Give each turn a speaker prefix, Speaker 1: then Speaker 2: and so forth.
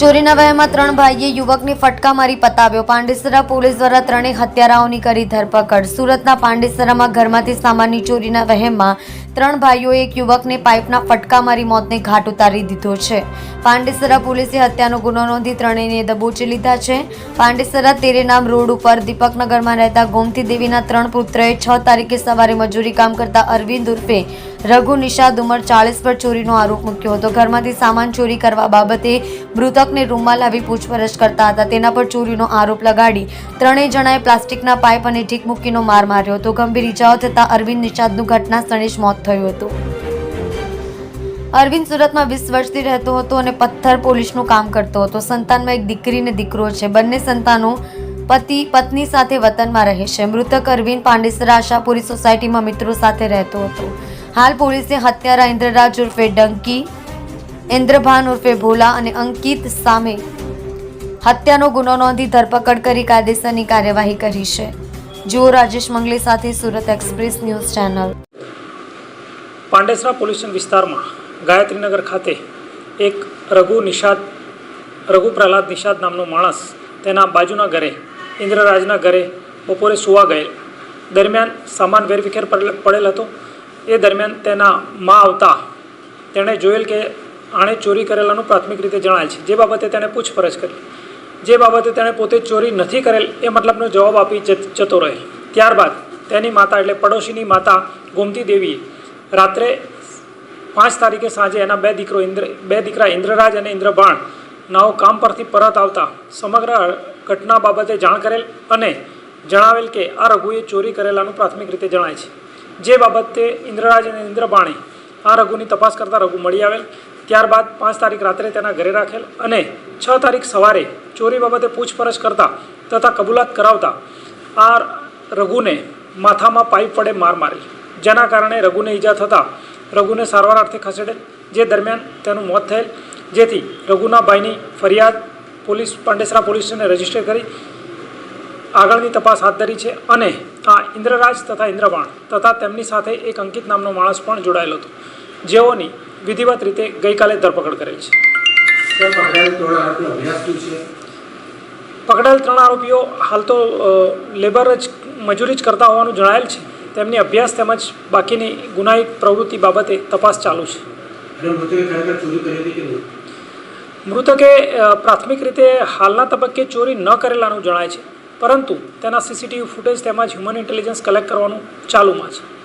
Speaker 1: ચોરીના વહેમાં ત્રણ ભાઈએ યુવકને ફટકા મારી પતાવ્યો. પાંડેસરા પોલીસ દ્વારા ત્રણેય હત્યારાઓની કરી ધરપકડ. સુરતના પાંડેસરામાં ઘરમાંથી સામાનની ચોરીના વહેમમાં ત્રણ ભાઈઓએ એક યુવકને પાઇપના ફટકા મારી મોતને ઘાટ ઉતારી દીધો છે. પાંડેસરા પોલીસે હત્યાનો ગુનો નોંધી ત્રણેયને દબોચી લીધા છે. પાંડેસરા તેરેનામ રોડ ઉપર દીપકનગરમાં રહેતા ગોમતી દેવીના ત્રણ પુત્રએ છ તારીખે સવારે મજૂરી કામ કરતા અરવિંદ ઉર્ફે રઘુ નિષાદ ઉંમર ચાલીસ પર ચોરીનો આરોપ મૂક્યો હતો. ઘરમાંથી સામાન ચોરી કરવા બાબતે મૃતકને રૂમમાં લાવી પૂછપરછ કરતા હતા. તેના પર ચોરીનો આરોપ લગાડી ત્રણેય જણાએ પ્લાસ્ટિકના પાઇપ અને ઢીક મૂકીનો માર માર્યો હતો. ગંભીર ઇજાઓ થતાં અરવિંદ નિષાદનું ઘટના સ્થળે જ મોત થયું હતું. અરવિંદ સુરતમાં વીસ વર્ષથી રહેતો હતો અને પથ્થર પોલીસનું કામ કરતો હતો. સંતાનમાં એક દીકરી ને દીકરો છે. બંને સંતાનો પતિ, પત્ની સાથે વતનમાં રહે છે. મૃતક અરવિંદ પાંડેસરા આશાપુરી સોસાયટીમાં મિત્રો સાથે રહેતો હતો. હાલ પોલીસે હત્યારા ઇન્દ્રરાજ ઉર્ફે ડંકી, ઇન્દ્રભાન ઉર્ફે ભોલા અને અંકિત સામે હત્યાનો ગુનો નોંધી ધરપકડ કરી કાયદેસરની કાર્યવાહી કરી છે. જુઓ રાજેશ મંગલે સાથે Surat express news channel.
Speaker 2: Pandesara pollution વિસ્તારમાં ગાયત્રીનગર ખાતે એક રઘુ નિષાદ, રઘુ પ્રહલાદ નિષાદ નામનો માણસ તેના બાજુના ઘરે, ઇન્દ્રરાજના ઘરે બપોરે સુવા ગયેલ. દરમિયાન સામાન વેરવિખેર પડેલ હતો. એ દરમિયાન તેના મા આવતા તેણે જોયેલ કે આણે ચોરી કરેલાનું પ્રાથમિક રીતે જણાય છે. જે બાબતે તેણે પૂછપરછ કરી. જે બાબતે તેણે પોતે ચોરી નથી કરેલ એ મતલબનો જવાબ આપી જત- રહેલ. ત્યારબાદ તેની માતા એટલે પડોશીની માતા ગોમતી દેવીએ રાત્રે પાંચ તારીખે સાંજે એના બે દીકરો ઇન્દ્ર, બે દીકરા ઇન્દ્રરાજ અને ઇન્દ્રબાણ નાઓ કામ પરથી પરત આવતા સમગ્ર ઘટના બાબતે જાણ કરેલ અને જણાવેલ કે આ રઘુએ ચોરી કરેલાનું પ્રાથમિક રીતે જણાય છે. જે બાબતે ઇન્દ્રરાજ અને ઇન્દ્રબાણે આ રઘુની તપાસ કરતા રઘુ મળી આવેલ. ત્યારબાદ પાંચ તારીખ રાત્રે તેના ઘરે રાખેલ અને છ તારીખ સવારે ચોરી બાબતે પૂછપરછ કરતા તથા કબૂલાત કરાવતા આ રઘુને માથામાં પાઇપ પડે માર મારેલ. જેના કારણે રઘુને ઈજા થતાં રઘુને સારવાર અર્થે ખસેડેલ જે દરમિયાન તેનું મોત થયેલ જેથી રઘુના ભાઈની ફરિયાદ પોલીસ પાંડેસરા પોલીસ સ્ટેશને રજિસ્ટર કરી આગળની તપાસ હાથ ધરી છે અને આ ઇન્દ્રરાજ તથા ઇન્દ્રબાણ તથા તેમની સાથે એક અંકિત નામનો માણસ પણ જોડાયેલો હતો જેઓની વિધિવત રીતે ગઈકાલે ધરપકડ કરેલ છે.
Speaker 3: પકડાયેલ ત્રણ
Speaker 2: આરોપીઓ હાલ તો લેબર જ મજૂરી જ કરતા હોવાનું જણાયેલ છે. તેમની અભ્યાસ તેમજ બાકીની ગુનાહિત પ્રવૃત્તિ બાબતે તપાસ ચાલુ છે.
Speaker 3: મૃતકે
Speaker 2: પ્રાથમિક રીતે હાલના તબક્કે ચોરી ન કરેલાનું જણાય છે. પરંતુ તેના સીસીટીવી ફૂટેજ તેમજ હ્યુમન ઇન્ટેલિજન્સ કલેક્ટ કરવાનું ચાલુમાં છે.